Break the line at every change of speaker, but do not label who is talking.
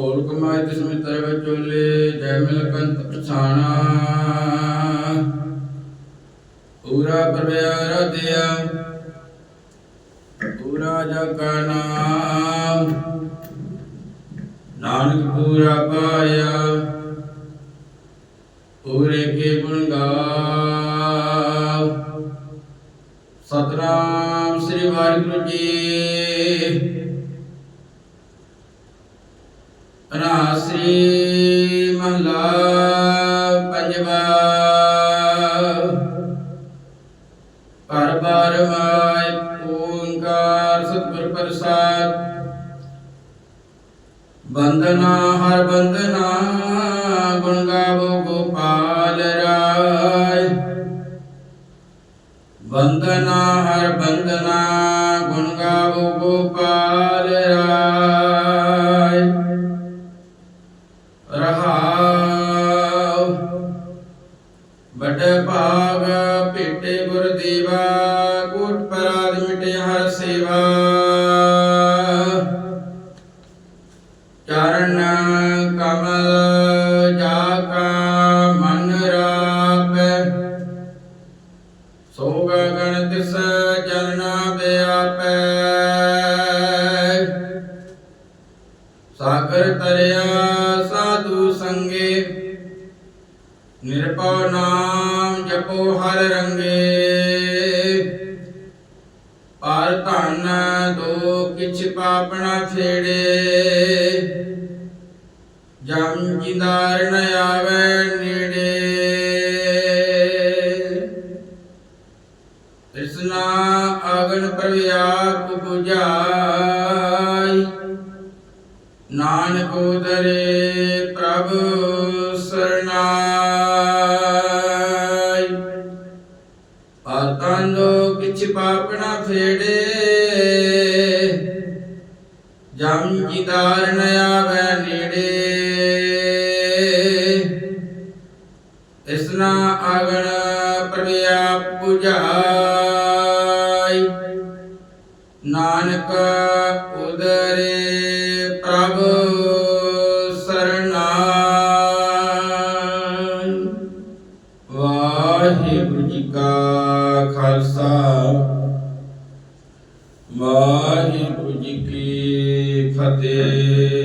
ਹੋਰ ਕਮਾਇ ਤਿਸ ਮਿਤਰ ਵਿਚੋਲੇ ਜੈ ਮਿਲ ਕੰਤ ਪਛਾਣਾ। ਪੂਰਾ ਪਰਵਿਆਰ ਦਿਆ, ਪੂਰਾ ਜਗ ਨਾਮ। ਨਾਨਕ ਪੂਰਾ ਪਾਇਆ, ਪੂਰੇ ਕੇ ਗੁਣ ਗਾਵ। ਸਤਨਾਮ ਸ੍ਰੀ ਵਾਹਿਗੁਰੂ ਜੀ। ਰਾਸਰੀ ਮਹਲਾ ਪੰਜਵਾ। ਪਰ ਬਾਰ ਓੰਕਾਰ ਸਤਿਗੁਰ ਪ੍ਰਸਾਦ। ਬੰਦਨਾ, ਹਰ ਬੰਦਨਾ, ਗੁਣ ਗਾਵੋ ਗੋਪਾਲ ਰਾਏ। ਬੰਦਨਾ, ਹਰ ਬੰਦਨਾ, ਗੁਣ ਗਾਵੋ ਗੋਪਾਲ ਰਾਏ। ਰਹਾਉ ਬੜ ਭਾਗ ਭੇਟੇ ਗੁਰ ਦੇਵਾ, ਕੋਟ ਪਰਾਦ ਮਿਟੇ ਹਰ ਸੇਵਾ। ਚਰਨ ਕਮਲ ਜਾ ਕਾ ਮਨ ਰਾਪੈ। ਸੋ ਗਗਨ ਤਿਸ ਚਰਨਾ ਬਿਆਪੈ ਸਾਗਰ ਤਰਿਆ ਸਾਧੂ ਸੰਗੇ। ਨਿਰਭਉ ਨਾਮ ਜਪੋ ਹਰ ਰੰਗੇ। ਪਰ ਧਨ ਦੋ ਕਿਛ ਪਾਪਣਾ ਛੇੜੇ। ਜਮ ਜਿੰਦਾਰ ਨ ਆਵੇ ਨੇੜੇ। ਤ੍ਰਿਸ਼ਨਾ ਅਗਨ ਪ੍ਰਵਿਆਪ 부ਝਾਈ ਨਾਨਕ ਉਦਰੇ ਪ੍ਰਭ ਸਰਨਾਈ ਆਤੰਦੋ ਕਿਛ ਪਾਪਣਾ ਫੇੜੇ ਜਮ ਜਿਦਾਰ ਨ ਆਵੇ ਨੇੜੇ। ਇਸਨਾ ਅਗਣ ਪ੍ਰਵਿਆ ਪੁਜਾਈ। ਨਾਨਕ ਉਦਰੇ ਪ੍ਰਭ ਸਰਨਾਈ ਵਾਹਿਗੁਰੂ ਜੀ ਕਾ ਖਾਲਸਾ। ਵਾਹਿਗੁਰੂ ਜੀ ਕੀ ਫਤਿਹ।